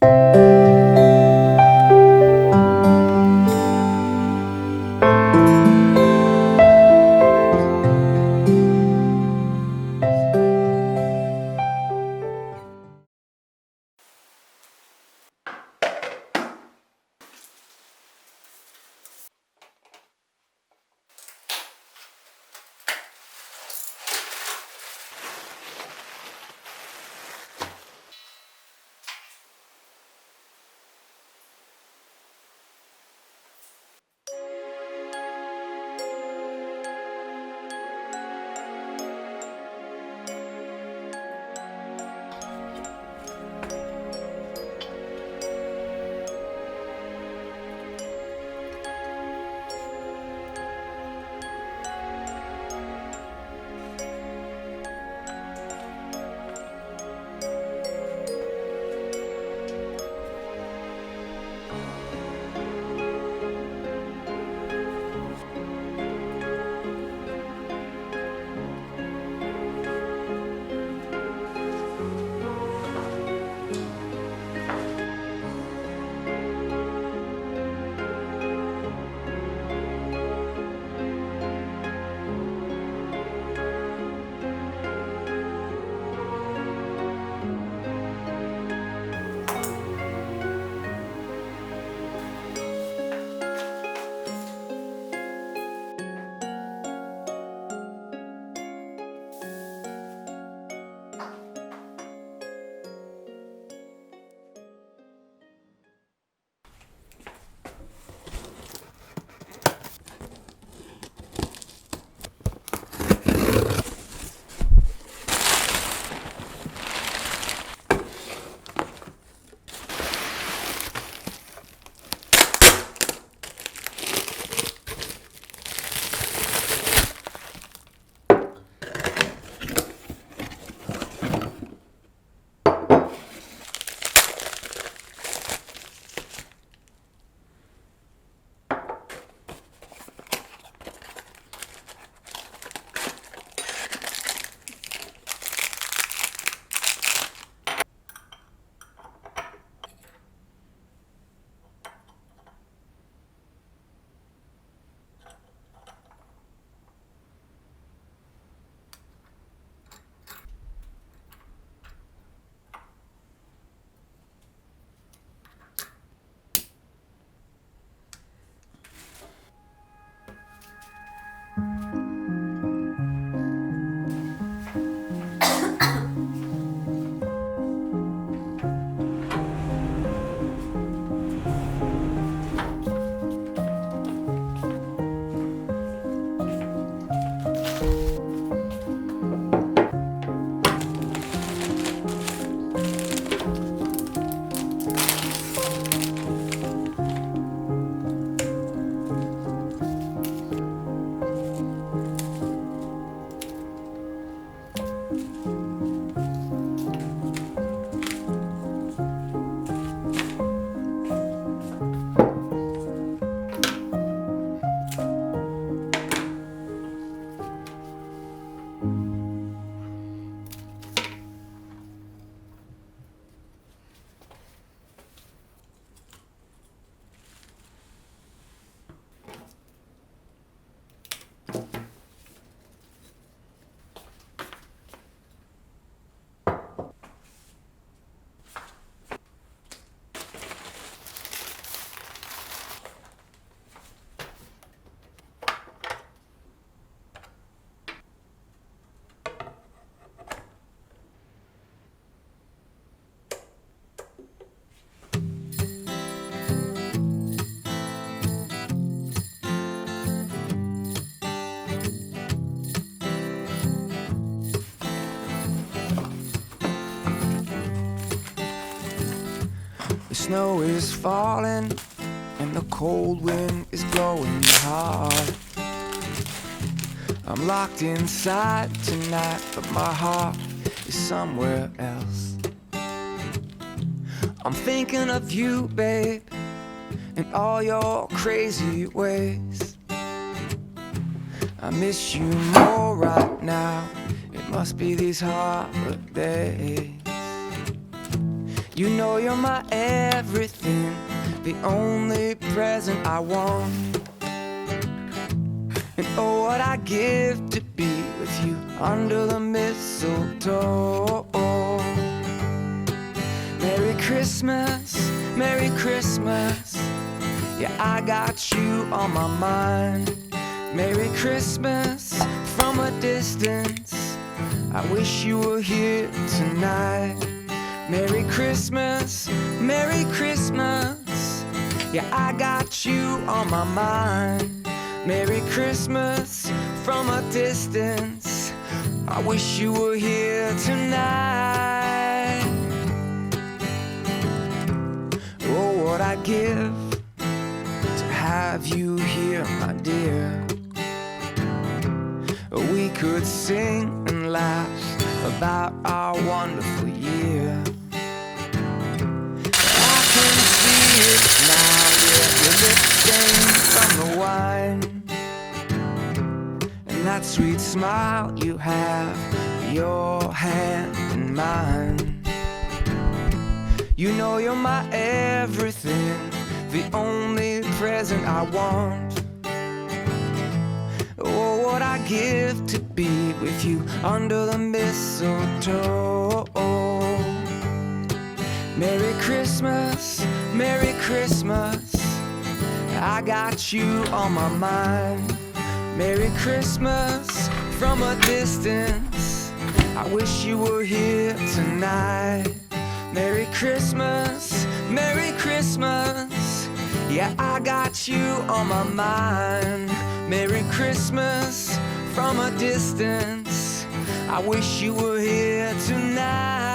The snow is falling and the cold wind is blowing hard. I'm locked inside tonight, but my heart is somewhere else. I'm thinking of you, babe, and all your crazy ways. I miss you more right now. It must be these holidays. You know you're my everything, the only present I want. And oh, what I give to be with you under the mistletoe. Merry Christmas, Merry Christmas. Yeah, I got you on my mind. Merry Christmas from a distance. I wish you were here tonight. Merry Christmas, Merry Christmas. Yeah, I got you on my mind. Merry Christmas from a distance. I wish you were here tonight. Oh, what I give to have you here, my dear. We could sing and laugh about our wonderful year. Sweet smile you have, your hand in mine. You know you're my everything, the only present I want. Oh, what I give to be with you under the mistletoe. Merry Christmas, Merry Christmas. I got you on my mind. Merry Christmas from a distance. I wish you were here tonight. Merry Christmas, Merry Christmas. Yeah, I got you on my mind. Merry Christmas from a distance. I wish you were here tonight.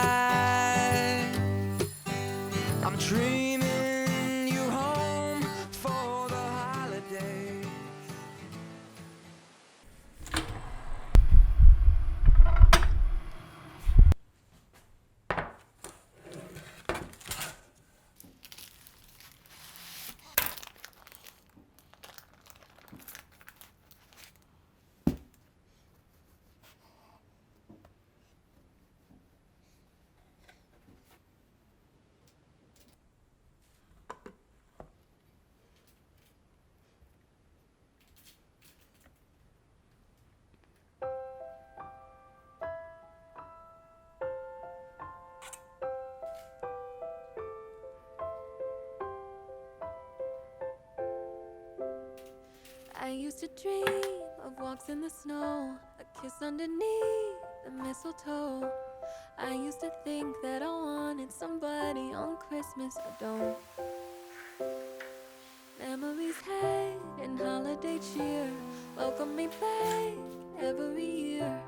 I'm dreaming I used to dream of walks in the snow, a kiss underneath the mistletoe. I used to think that I wanted somebody on Christmas, I don't. Memories hang in holiday cheer, welcome me back every year.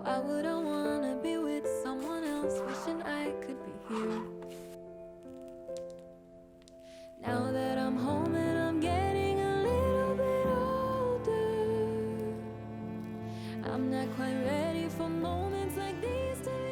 Why would I wanna be with someone else, wishing I could be here? I'm not quite ready for moments like these today.